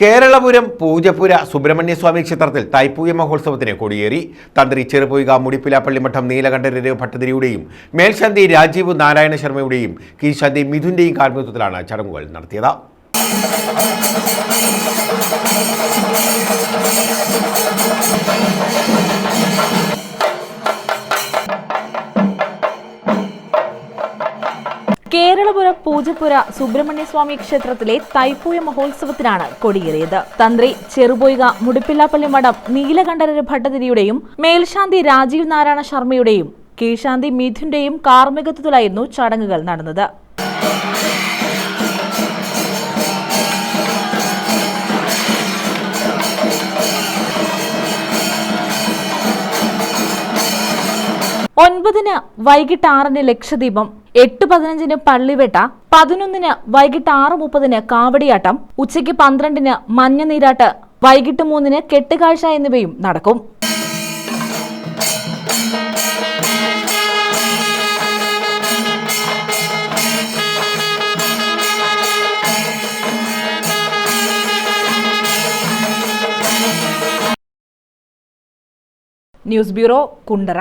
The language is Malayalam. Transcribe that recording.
കേരളപുരം പൂജപ്പുര സുബ്രഹ്മണ്യസ്വാമി ക്ഷേത്രത്തിൽ തൈപ്പൂയ മഹോത്സവത്തിന് കൊടിയേറി. തന്ത്രി ചെറുപൊയ്ക മുടിപ്പിലാപ്പള്ളിമഠം നീലകണ്ഠരേവ് ഭട്ടതിരിയുടെയും മേൽശാന്തി രാജീവ് നാരായണ ശർമ്മയുടെയും കീശാന്തി മിഥുന്റെയും കാർമ്മികത്വത്തിലാണ് ചടങ്ങുകൾ നടത്തിയത്. കേരളപുരം പൂജപ്പുര സുബ്രഹ്മണ്യസ്വാമി ക്ഷേത്രത്തിലെ തൈപ്പൂയ മഹോത്സവത്തിനാണ് കൊടിയേറിയത്. തന്ത്രി ചെറുപൊയ്ക മുടിപ്പില്ലാപ്പള്ളി മഠം നീലകണ്ഠര ഭട്ടതിരിയുടെയും മേൽശാന്തി രാജീവ് നാരായണ ശർമ്മയുടെയും കീഴ്ശാന്തി മിഥുന്റെയും കാർമ്മികത്വത്തിലായിരുന്നു ചടങ്ങുകൾ നടന്നത്. ഒൻപതിന് വൈകിട്ട് ആറിന് ലക്ഷദീപം എട്ട് പതിനഞ്ചിന് പള്ളിവേട്ട പതിനൊന്നിന് വൈകിട്ട് ആറ് മുപ്പതിന് കാവടിയാട്ടം ഉച്ചയ്ക്ക് പന്ത്രണ്ടിന് മഞ്ഞനീരാട്ട് വൈകിട്ട് മൂന്നിന് കെട്ടുകാഴ്ച എന്നിവയും നടക്കും. News bureau Kundara.